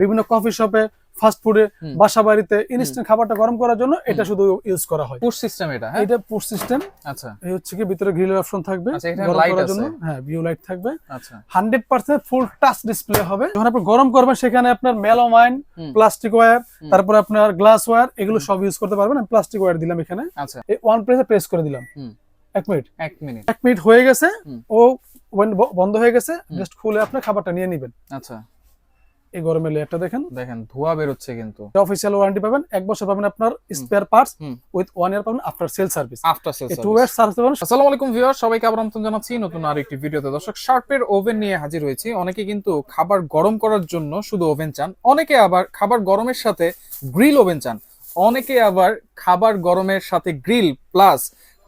বিভিন্ন কফি শপে ফাস্ট ফুডে হুম। বাসা বাড়িতে ইনস্ট্যান্ট খাবারটা গরম করার জন্য এটা শুধু ইউজ করা হয়। পুশ সিস্টেম এটা হ্যাঁ? এটা পুশ সিস্টেম আচ্ছা। এই হচ্ছে কি ভিতরে গ্রিলের অপশন থাকবে আচ্ছা, গরম করার আছে। জন্য হ্যাঁ ভিউ লাইট থাকবে। আচ্ছা। Hundred percent full touch display হবে। যখন আপনি গরম করবেন সেখানে আপনার মেলোমাইন। প্লাস্টিক ওয়্যার তারপর আপনার গ্লাস ওয়্যার এগুলো সব ইউজ করতে পারবেন। আমি প্লাস্টিক ওয়্যার দিলাম এখানে। আচ্ছা। এই ওয়ান প্রেসে প্রেস করে দিলাম। এক মিনিট এক মিনিট এক মিনিট হয়ে গেছে। ও বন্ধ হয়ে গেছে জাস্ট খুলে আপনি খাবারটা নিয়ে নেবেন। আচ্ছা। এই গরমের লেয়ারটা দেখেন। দেখেন ধোয়া বেরোচ্ছে কিন্তু। অফিসিয়াল ওয়ারেন্টি পাবেন এক বছর পাবেন আপনার spare parts with one year পাবেন after sale service after sale two year service পাবেন। আসসালামু আলাইকুম ভিউয়ার সবাইকে আবার আমন্ত্রণ জানাচ্ছি নতুন আরেকটি ভিডিওতে। দর্শক শার্পের ওভেন নিয়ে হাজির হয়েছি। অনেকে কিন্তু খাবার গরম করার জন্য শুধু ওভেন চান অনেকে আবার খাবার গরমের সাথে গ্রিল ওভেন চান। অনেকে আবার খাবার গরমের সাথে গ্রিল প্লাস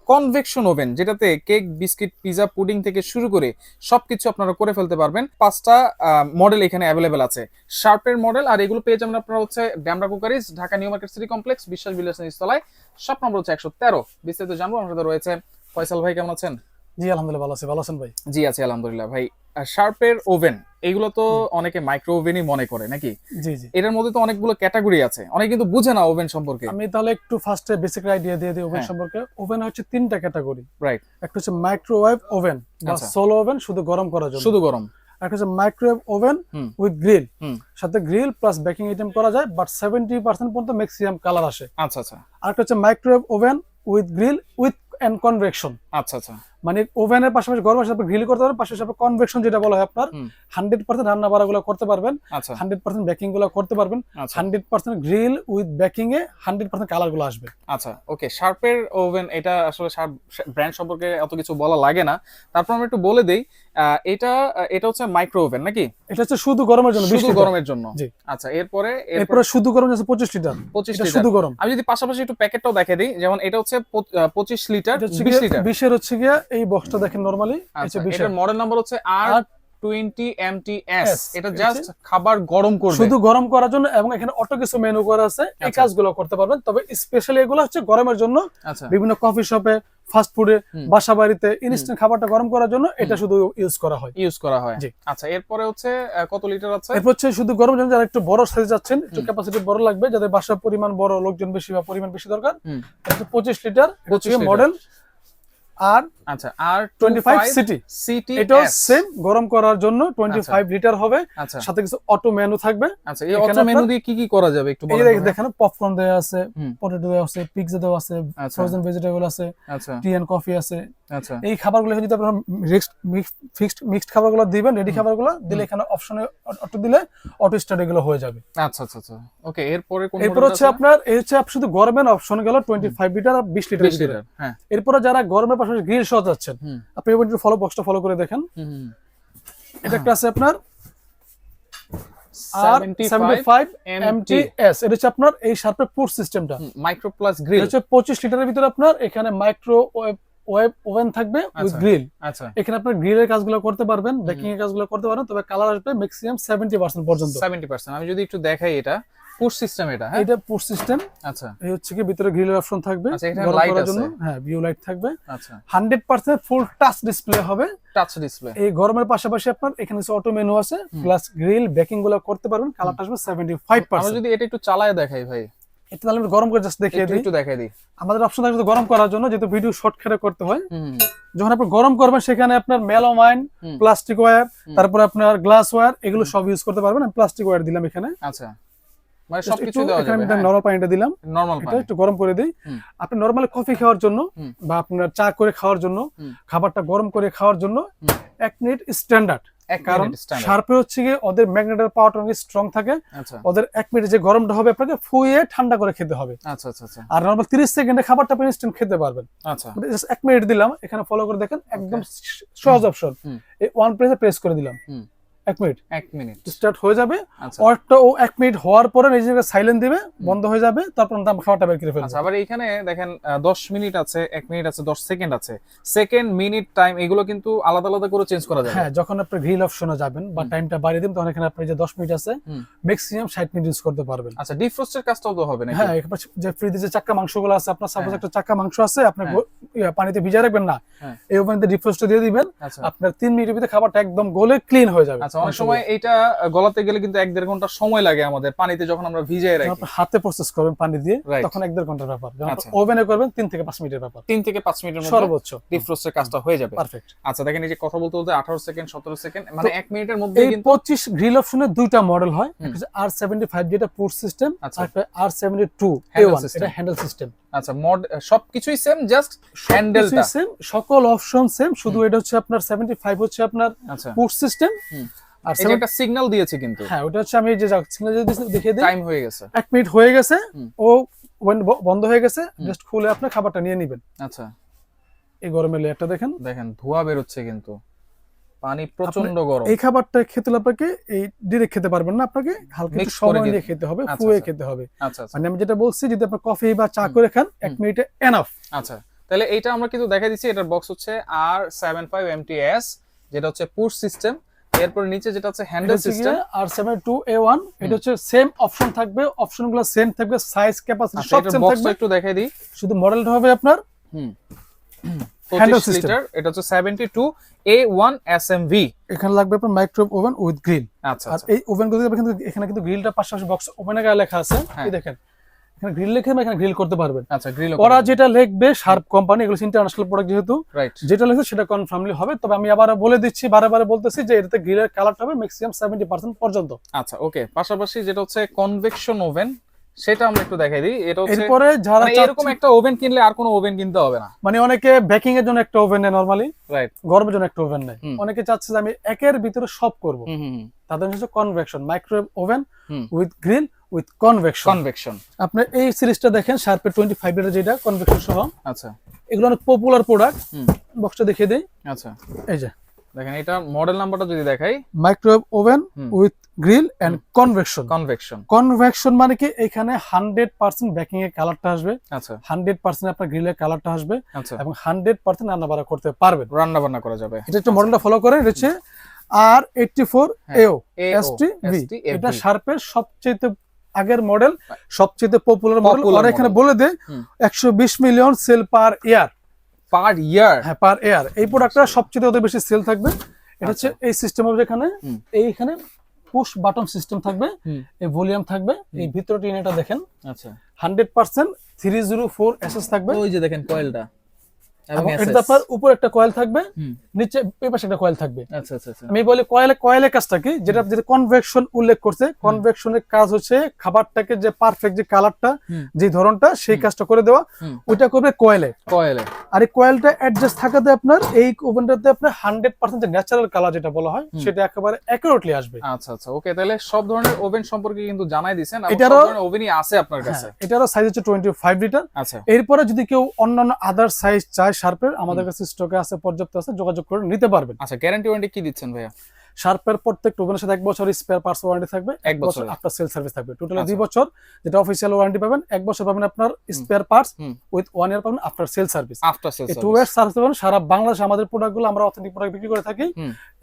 কনভেকশন ওভেন, যেটাতে কেক, বিস্কিট, পিজা, পুডিং থেকে শুরু করে সবকিছু আপনারা করে ফেলতে পারবেন। পাঁচটা মডেল এখানে অ্যাভেলেবেল আছে। শার্পের মডেল আর এগুলো পেয়ে যাবেন আপনারা হচ্ছে Demra cookeries Dhaka new market city complex বিশ্বাস বিলাস তলায় সব নম্বর হচ্ছে একশো তেরো। বিস্তারিত জানব আমাদের রয়েছে ফয়সাল ভাই, কেমন আছেন? জি আলহামদুলিল্লাহ ভালো আছে। ভালো আছেন ভাই? জি আছি আলহামদুলিল্লাহ। ভাই শার্পের ওভেন এগুলো তো অনেকে মাইক্রো ওভেনই মনে করে নাকি? জি জি। এটার মধ্যে তো অনেকগুলো ক্যাটাগরি আছে। অনেকে কিন্তু বুঝে না ওভেন সম্পর্কে। আমি তাহলে একটু ফার্স্টে বেসিক আইডিয়া দিয়ে দিই ওভেন হ্যাঁ। সম্পর্কে। ওভেন হচ্ছে তিনটা ক্যাটাগরি রাইট একটা হচ্ছে মাইক্রোওয়েভ ওভেন বা আচ্ছা। সোলো ওভেন শুধু গরম করার জন্য। শুধু গরম। একটা হচ্ছে মাইক্রোওয়েভ ওভেন। With grill. সাথে গ্রিল প্লাস বেকিং আইটেম করা যায় বাট সেভেন্টি পার্সেন্ট পর্যন্ত ম্যাক্সিমাম কালার আসে। আচ্ছা আচ্ছা। আরেকটা হচ্ছে microwave oven with grill with and convection আচ্ছা আচ্ছা। মানে ওভেনের পাশাপাশি গরমের সাথে গ্রিল করতে পারবেন পাশাপাশি কনভেকশন যেটা বলা হয় আপনার হান্ড্রেড পার্সেন্ট রান্না বাড়াগুলো করতে পারবেন হান্ড্রেড পার্সেন্ট বেকিংগুলো করতে পারবেন hundred percent grill with baking A hundred percent কালারগুলো আসবে। আচ্ছা ওকে শার্পের ওভেন এটা আসলে শার্প ব্র্যান্ড সম্পর্কে এত কিছু বলা লাগে না। তারপর আমরা একটু বলে দেই এটা এটা হচ্ছে মাইক্রো ওভেন নাকি? এটা হচ্ছে শুধু গরমের জন্য শুধু গরমের জন্য। জি। আচ্ছা এরপরে এরপরে শুধু গরম আছে পঁচিশ লিটার। পঁচিশ এটা লিটার। শুধু গরম। আমি যদি পাশাপাশি একটু প্যাকেটও দেখে দিই যেমন এটা হচ্ছে পঁচিশ লিটার এটা হচ্ছে বিশ গিয়ে- লিটার। বিশের হচ্ছে গিয়া এই বক্সটা দেখেন নরমালি আচ্ছা এটার মডেল নাম্বার হচ্ছে R R twenty M T S S, এটা জাস্ট খাবার গরম করবে। শুধু গরম করার জন্য এবং এখানে অটো কিছু মেনু করা আছে এই আচ্ছা। কাজগুলো করতে পারবেন। তবে স্পেশালি এগুলো হচ্ছে গরমের জন্য আচ্ছা। বিভিন্ন কফি শপে ফাস্ট ফুডে বাসা বাড়িতে ইনস্ট্যান্ট খাবারটা গরম করার জন্য এটা শুধু ইউজ করা হয়। ইউজ করা হয়। আচ্ছা এরপরে হচ্ছে কত লিটার আছে? এরপর হচ্ছে শুধু গরম জন্য যারা একটু বড় সাইজ যাচ্ছেন একটু ক্যাপাসিটি বড় লাগবে যাদের বাসার পরিমাণ বড় লোকজন বেশি বা পরিমাণ বেশি দরকার। পঁচিশ লিটার 25 লিটার। মডেল আর আচ্ছা R twenty five C T C T এটাও সেম গরম করার জন্য টোয়েন্টি ফাইভ লিটার হবে। আচ্ছা। সাথে কিছু অটো মেনু থাকবে। আচ্ছা এই অটো মেনু দিয়ে কি কি করা যাবে একটু এই বলেন যে দেখেন পপকর্ন দেওয়া আছে পটেটো দেওয়া আছে পিৎজা দেওয়া আছে আচ্ছা। ফ্রোজেন ভেজিটেবল আছে আচ্ছা। টি এন্ড কফি আছে আচ্ছা। এই খাবারগুলো যদি আপনারা ফিক্সড মিক্সড খাবারগুলো দিবেন রেডি খাবারগুলো দিলে এখানে অপশনে অটো দিলে অটো স্টার্ট এগুলো হয়ে যাবে। আচ্ছা আচ্ছা আচ্ছা। ওকে এরপরে কোন এরপর হচ্ছে আপনার এই হচ্ছে আপ- শুধু গরমের অপশন গেল টোয়েন্টি ফাইভ লিটার আর বিশ লিটার 20 লিটার হ্যাঁ। এরপরে যারা গরমের পাশাপাশি গ্রিল সহ যাচ্ছেন আপনি একটু ফলো বক্সটা ফলো করে দেখেন। হুম, এটা একটা আছে আপনার আর 75 সেভেন্টি ফাইভ এমটিএস এটা হচ্ছে আপনার এই শার্পের পুট সিস্টেমটা মাইক্রো প্লাস গ্রিল হচ্ছে পঁচিশ লিটারের ভিতরে আপনার এখানে মাইক্রো ওয়েব ওভেন থাকবে উইথ আচ্ছা। গ্রিল। আচ্ছা। এখানে আপনার গ্রিলের কাজগুলো করতে পারবেন বেকিং এর কাজগুলো করতে পারবেন তবে কালার আসবে ম্যাক্সিমাম সেভেন্টি পার্সেন্ট পর্যন্ত। 70% আমি যদি একটু দেখাই এটা পুশ সিস্টেম এটা হ্যাঁ? এটা পুট সিস্টেম আচ্ছা। এই হচ্ছে কি ভিতরে গ্রিলের অপশন থাকবে আচ্ছা, এখানে গরম আছে। হ্যাঁ ভিউ লাইট থাকবে। আচ্ছা। Hundred percent full touch display হবে। টাচ ডিসপ্লে এই গরমের পাশাপাশি আপনার এখানে অটো মেনু আছে প্লাস গ্রিল বেকিংগুলো করতে পারবেন কালারটা আসবে সেভেন্টি ফাইভ আমরা পার্সেন্ট যদি এটা একটু চালায় দেখাই ভাই। এটা তাহলে আমি গরম করে জাস্ট দেখিয়ে দিই। একটু দেখাই দিই। আমাদের অপশন থাকবে গরম করার জন্য যেহেতু ভিডিও শর্ট খেলে করতে হয়। যখন আপনি গরম করবেন সেখানে আপনার মেলোমাইন। Plastic wire. তারপরে আপনার গ্লাস ওয়্যার এগুলো সব ইউজ করতে পারবেন। আমি প্লাস্টিক ওয়্যার দিলাম এখানে। আচ্ছা। মানে সবকিছু দেওয়া যাবে আমি নরমাল পানিটা দিলাম। নরমাল পানি। একটু গরম করে দিই। আপনি নরমালি কফি খাওয়ার জন্য বা আপনার চা করে খাওয়ার জন্য খাবারটা গরম করে খাওয়ার জন্য এক মিনিট স্ট্যান্ডার্ড কারণ শার্পে হচ্ছে গিয়ে ওদের ম্যাগনেটের পাওয়ারটা অনেক স্ট্রং থাকে। আচ্ছা। ওদের এক মিনিট যে গরমটা হবে আপনাকে ফুয়ে ঠান্ডা করে খেতে হবে। আচ্ছা আচ্ছা আচ্ছা। আর নর্মাল তিরিশ সেকেন্ডে খাবারটা আপনি ইনস্ট্যান্ট খেতে পারবেন। আচ্ছা। এক মিনিট দিলাম এখানে ফলো করে দেখেন একদম সহজ অপশন এই ওয়ান প্রেসে প্রেস করে দিলাম। এক মিনিট। এক মিনিট। স্টার্ট হয়ে যাবে। আচ্ছা। অর্ডারটা ও এক মিনিট হওয়ার পরে নিজেকে সাইলেন্ট দিবে বন্ধ হয়ে যাবে তারপর খাবারটা বের করে ফেলব। আচ্ছা আবার এখানে দেখেন আহ, দশ মিনিট আছে মিনিট আছে দশ সেকেন্ড আছে। সেকেন্ড মিনিট টাইম এগুলো কিন্তু আলাদা আলাদা করে চেঞ্জ করা যাবে। হ্যাঁ যখন আপনি গ্রিল অপশনে যাবেন বা। টাইমটা বাড়িয়ে দিন তখন এখানে আপনি যে দশ মিনিট আছে ম্যাক্সিমাম ষাট মিনিট ইউজ করতে পারবেন। আচ্ছা ডিফ্রোস্টের কাজটাও তো হবে নাকি? হ্যাঁ যে ফ্রিজে যে চাক্কা মাংসগুলো আছে আপনার সাপোজ হ্যাঁ। একটা চাক্কা মাংস আছে আপনি হ্যাঁ। পানিতে ভিজা রাখবেন না। হ্যাঁ। এই ওভেনতে ডিফ্রোস্ট দিয়ে দিবেন। আচ্ছা। আপনার তিন মিনিটের ভিতরে খাবারটা একদম গলে ক্লিন হয়ে যাবে। আচ্ছা অনেক সময় এটা গলাতে গেলে কিন্তু এক দেড় ঘণ্টা সময় লাগে আমাদের পানিতে যখন আমরা যখন রাখি। হাতে প্রসেস করবেন পানি দিয়ে তখন এক দেড় ঘণ্টার ব্যাপার। আচ্ছা। ওভেনে করবেন তিন থেকে পাঁচ মিনিটের ব্যাপার। তিন থেকে পাঁচ মিনিটের মধ্যে সর্বোচ্চ। ডিফ্রোস্টের কাজটা হয়ে যাবে। পারফেক্ট আচ্ছা দেখেন এই যে কথা বলতে বলতে আঠারো সেকেন্ড সতেরো সেকেন্ড মানে এক মিনিটের মধ্যে এই পঁচিশ গ্রিল অপশনের দুইটা মডেল হয়। আর সেভেন্টি ফাইভ যেটা পুশ সিস্টেম আচ্ছা। R seventy two. এটা হ্যান্ডেল সিস্টেম আচ্ছা মড সবকিছুই সেম জাস্ট হ্যান্ডেলটা সেম সকল অপশন সেম শুধু এটা হচ্ছে আপনার সেভেন্টি ফাইভ হচ্ছে আপনার আচ্ছা। পুশ সিস্টেম আর 70 একটা সিগন্যাল দিয়েছে কিন্তু। হ্যাঁ ওটা হচ্ছে আমি যে সিগন্যাল যদি দেখিয়ে দিই। টাইম হয়ে গেছে। এক মিনিট হয়ে গেছে ও বন্ধ হয়ে গেছে জাস্ট খুলে আপনি খাবারটা নিয়ে নেবেন। আচ্ছা। এই গরমের লেয়ারটা দেখেন। দেখেন ধোঁয়া বেরোচ্ছে কিন্তু। পানি প্রচণ্ড গরম। এই খাবারটা খেতে আপনাকে এই ডিরেক্ট খেতে পারবেন না আপনাকে হালকা একটু সময় নিয়ে খেতে হবে আচ্ছা, ফুয়ে আচ্ছা। খেতে হবে। আচ্ছা আচ্ছা। মানে আমি যেটা বলছি যদি আপনার কফি বা চা করে খান এক মিনিটে এনাফ আচ্ছা তাহলে এটা আমরা কিন্তু দেখা দিচ্ছি এটার বক্স হচ্ছে আর সেভেন ফাইভ এমটিএস যেটা হচ্ছে পুশ সিস্টেম এরপর নিচে যেটা হচ্ছে handle system R seven two A one এটা হচ্ছে সেম অপশন থাকবে অপশনগুলো সেম থাকবে সাইজ ক্যাপাসিটি সব সেম থাকবে। একটু দেখাই দিই। শুধু মডেলটা হবে আপনার। হুম। Handle 25 এটা হচ্ছে 72 A1 SMV এখানে লাগবে আপনার মাইক্রোওয়েভ ওভেন উইথ গ্রিল আচ্ছা আর আচ্ছা। এই ওভেনগুলো কিন্তু এখানে কিন্তু গ্রিলটা পাশাপাশি বক্স ওভেনের গায়ে লেখা আছে। হ্যাঁ। এই দেখেন এখানে গ্রিল লিখে এখানে গ্রিল করতে পারবেন। আচ্ছা গ্রিল ওরা যেটা লিখবে শার্প কোম্পানি এগুলো ইন্টারন্যাশনাল প্রোডাক্ট যেহেতু। রাইট যেটা লিখছে সেটা কনফার্মলি হবে। তবে আমি আবার বলে দিচ্ছি বারে বারে বলতেছি যে এটাতে গ্রিলের কালারটা হবে ম্যাক্সিমাম সেভেন্টি পার্সেন্ট পর্যন্ত। আচ্ছা ওকে পাশাপাশি যেটা হচ্ছে কনভেকশন ওভেন সেটা আমরা একটু দেখাই দিই। এটা হচ্ছে এরপরে যারা মানে এরকম একটা ওভেন কিনলে আর কোনো ওভেন কিনতে হবে না। মানে অনেকে বেকিং এর জন্য একটা ওভেন নেয় নরমালি রাইট গরমের জন্য একটা ওভেন নেয়। অনেকে চাচ্ছে যে আমি একের ভিতরে সব করব। তাদের হচ্ছে convection microwave oven. With grill with convection convection আপনি এই সিরিজটা দেখেন শার্পের টোয়েন্টি ফাইভ লিটার যেটা কনভেকশন সহ। আচ্ছা। এগুলো অনেক পপুলার প্রোডাক্ট বক্সটা দেখিয়ে দিই। আচ্ছা। এই যে। দেখেন এটা মডেল নাম্বারটা যদি দেখাই। Microwave oven with grill and convection convection convection মানে কি? এখানে হান্ড্রেড পার্সেন্ট বেকিং এর কালারটা আসবে। আচ্ছা। হান্ড্রেড পার্সেন্ট আপনার গ্রিলের কালারটা আসবে আচ্ছা। এবং হান্ড্রেড পার্সেন্ট রান্না বাড়া করতে পারবেন। রান্না বান্না করা যাবে। এটা একটু মডেলটা ফলো এটা হচ্ছে আর এইটটি ফোর হ্যাঁ, এও AO, এস টি ভি এটা শার্পের সবচেয়ে আগের মডেল সবচেয়ে পপুলার মডেল ওরা এখানে বলে দেয় হুম। একশো বিশ মিলিয়ন সেল পার ইয়ার পার ইয়ার হ্যাঁ পার ইয়ার এই প্রোডাক্টটা সবচেয়ে ওদের বেশি সেল থাকবে। এটা হচ্ছে এই সিস্টেম হবে যেখানে আচ্ছা। এইখানে পুশ বাটন সিস্টেম থাকবে। এই ভলিউম থাকবে এই ভিতরে টিনেটা দেখেন। আচ্ছা। Hundred percent three zero four SS থাকবে। ওই যে দেখেন কয়েলটা এবং এবং আপনার উপর একটা কয়েল থাকবে নিচে এই পাশে একটা কয়েল থাকবে। আচ্ছা আচ্ছা আচ্ছা। আমি বলি কয়েলে কয়েলের কাজটা কি? যেটা যেটা কনভেকশন উল্লেখ করছে কনভেকশনের কাজ হচ্ছে খাবারটাকে যে পারফেক্ট যে কালারটা যে ধরনটা সেই কাজটা করে দেওয়া। ওইটা করবে কয়েলে কয়েলে আর এই কয়েলটা অ্যাডজাস্ট থাকাতে আপনার এই ওভেনটাতে আপনার হান্ড্রেড পার্সেন্ট ন্যাচারাল কালার যেটা বলা হয় সেটা একেবারে অ্যাকুরেটলি আসবে। আচ্ছা আচ্ছা ওকে তাহলে সব ধরনের ওভেন সম্পর্কে কিন্তু জানাই সব এটারও- ওভেনই আছে আপনার কাছে। হ্যাঁ, এটারও সাইজ হচ্ছে টোয়েন্টি ফাইভ লিটার আচ্ছা। এরপরে যদি কেউ অন্যান্য আদার সাইজ চায় শার্পের আমাদের কাছে স্টকে আছে পর্যাপ্ত আছে যোগাযোগ করে নিতে পারবেন। আচ্ছা গ্যারান্টি ওয়ারেন্টি কি দিচ্ছেন ভাইয়া? শার্পের প্রত্যেক ওভেনের সাথে এক বছর স্পেয়ার পার্টস ওয়ারেন্টি থাকবে এক বছর আফটার সেল সার্ভিস থাকবে। টোটালি আচ্ছা। দুই বছর যেটা অফিসিয়াল ওয়ারেন্টি পাবেন এক বছর পাবেন আপনার spare parts with one year পাবেন after sale service after sale two year service পাবেন সারা বাংলাদেশে আমাদের প্রোডাক্টগুলো আমরা অথেন্টিক প্রোডাক্ট বিক্রি করে থাকি।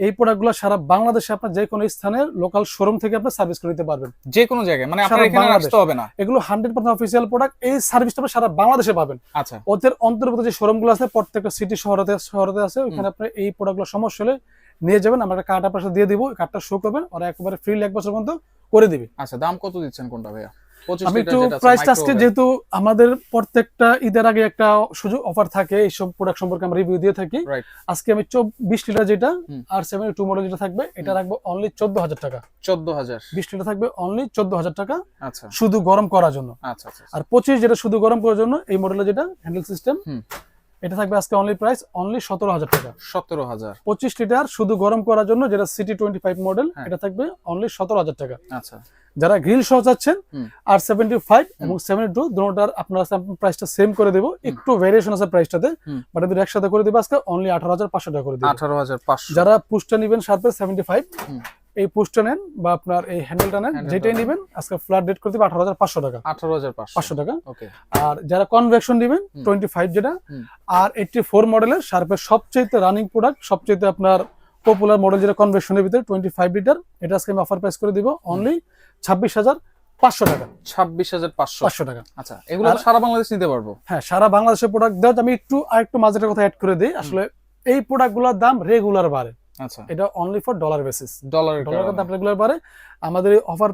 এই প্রোডাক্টগুলো সারা বাংলাদেশে আপনার যে কোনো স্থানের লোকাল শোরুম থেকে আপনি সার্ভিস করে দিতে পারবেন। যে কোনো জায়গায় মানে আপনার এখানে আসতে হবে না। এগুলো হান্ড্রেড পার্সেন্ট অফিসিয়াল প্রোডাক্ট এই সার্ভিসটা আপনি সারা বাংলাদেশে পাবেন। আচ্ছা। ওদের অন্তর্গত যে শোরুমগুলো আছে প্রত্যেকটা সিটি শহরতে শহরতে আছে ওখানে আপনি এই প্রোডাক্টগুলো সমস্যা হলে নিয়ে যাবেন আমরা একটা কার্ড আপনার সাথে দিয়ে দিব কার্ডটা শো করবেন ওরা একেবারে ফ্রি এক বছর পর্যন্ত করে দিবে। আচ্ছা দাম কত দিচ্ছেন কোনটা ভাইয়া? 25 আমি একটু প্রাইসটা আজকে যেহেতু আমাদের প্রত্যেকটা ঈদের আগে একটা সুযোগ অফার থাকে এইসব প্রোডাক্ট সম্পর্কে আমরা রিভিউ দিয়ে থাকি। আজকে আমি বিশ লিটার যেটা আর সেভেন টু মডেল যেটা থাকবে এটা রাখব অনলি চোদ্দ হাজার। টাকা 14000 বিশ লিটার থাকবে অনলি চোদ্দ হাজার টাকা আচ্ছা। শুধু গরম করার জন্য। আচ্ছা আচ্ছা আর পঁচিশ যেটা শুধু গরম করার জন্য এই মডেলের যেটা হ্যান্ডেল সিস্টেম। এটা থাকবে আজকে অনলি প্রাইস অনলি সতেরো হাজার টাকা। 17000 পঁচিশ লিটার শুধু গরম করার জন্য যেটা সিটি টোয়েন্টি ফাইভ মডেল। এটা থাকবে অনলি সতেরো হাজার টাকা। আচ্ছা। যারা গ্রিল সহ চাচ্ছেন হুম। আর সেভেন্টি ফাইভ এবং সেভেন্টি টু দুটার আপনার প্রাইসটা সেম করে দেবো। একটু ভেরিয়েশন আছে প্রাইসটাতে। বাট এদের একসাথে করে দেবো আজকে অনলি আঠারো হাজার পাঁচশো টাকা করে দেবো। 18500 যারা পুষ্টা নেবেন সার্পে সেভেন্টি ফাইভ। এই পুস্টটা নেন বা আপনার এই হ্যান্ডেলটা নেন যেটাই নেবেন আজকে ফ্ল্যাট রেট করে দেবে আঠারো হাজার পাঁচশো টাকা। 18500 পাঁচশো। টাকা। ওকে। আর যারা কনভেকশন নেবেন। টোয়েন্টি ফাইভ যেটা আর এইটটি ফোর মডেলের শার্পের সবচেয়ে রানিং প্রোডাক্ট সবচেয়ে আপনার পপুলার মডেল যেটা কনভেকশনের ভিতরে টোয়েন্টি ফাইভ লিটার এটা আজকে আমি অফার প্রাইস করে দিব অনলি ছাব্বিশ হাজার পাঁচশো টাকা। ছাব্বিশ হাজার পাঁচশো। পাঁচশো টাকা। আচ্ছা এগুলো সারা বাংলাদেশ নিতে পারব। হ্যাঁ সারা বাংলাদেশের প্রোডাক্ট দেওয়া আমি একটু আর একটু মাঝের কথা অ্যাড করে দিই। আসলে এই প্রোডাক্টগুলোর দাম রেগুলার বাড়ে। আচ্ছা। এটা অনলি ফর ডলার বেসিস। দাম রেগুলার বাড়ে আমাদের এই অফার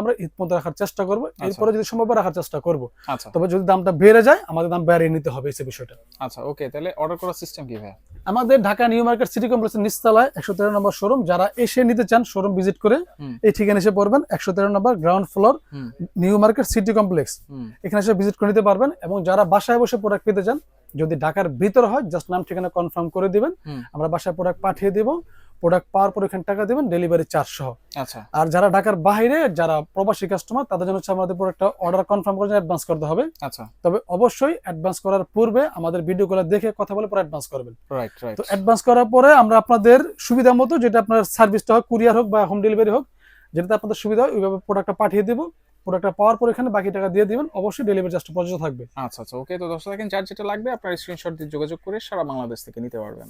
আমরা ঈদ পর্যন্ত রাখার চেষ্টা করব। এরপরে যদি সম্ভব রাখার চেষ্টা করব। আচ্ছা। তবে যদি দামটা বেড়ে যায় আমাদের দাম বাড়িয়ে নিতে হবে এই বিষয়টা। আচ্ছা ওকে তাহলে অর্ডার করার সিস্টেম কি ভাই আমাদের ঢাকা নিউ মার্কেট সিটি কমপ্লেক্সের নিচতলায় একশো তেরো নম্বর শোরুম। যারা এসে নিতে চান শোরুম ভিজিট করে এই ঠিকানা এসে পড়বেন। একশো তেরো নম্বর ground floor New Market City Complex. এখানে এসে ভিজিট করে নিতে পারবেন এবং যারা বাসায় বসে প্রোডাক্ট পেতে চান যদি ঢাকার ভিতর হয় জাস্ট নাম ঠিকানা কনফার্ম করে দিবেন। আমরা বাসায় প্রোডাক্ট পাঠিয়ে দেবো প্রোডাক্ট পাওয়ার পর এখানে টাকা দেবেন ডেলিভারি চার্জ সহ। আচ্ছা। আর যারা ঢাকার বাইরে যারা প্রবাসী কাস্টমার তাদের জন্য হচ্ছে আমাদের প্রোডাক্টটা অর্ডার কনফার্ম করে অ্যাডভান্স করতে হবে। আচ্ছা। তবে অবশ্যই অ্যাডভান্স করার পূর্বে আমাদের ভিডিও গুলো দেখে কথা বলে পরে অ্যাডভান্স করবেন। রাইট রাইট তো অ্যাডভান্স করার পরে আমরা আপনাদের সুবিধা মতো যেটা আপনার সার্ভিসটা হোক কুরিয়ার হোক বা হোম ডেলিভারি হোক যেটাতে আপনাদের সুবিধা হয় ওইভাবে প্রোডাক্টটা পাঠিয়ে দেবো। প্রোডাক্টটা পাওয়ার পর এখানে বাকি টাকা দিয়ে দিবেন, অবশ্যই ডেলিভারি চার্জটা প্রযোজ্য থাকবে। আচ্ছা আচ্ছা ওকে তো দশ দেখেন চার্জ যেটা লাগবে, আপনার স্ক্রিনশট দিয়ে যোগাযোগ করে সারা বাংলাদেশ থেকে নিতে পারবেন।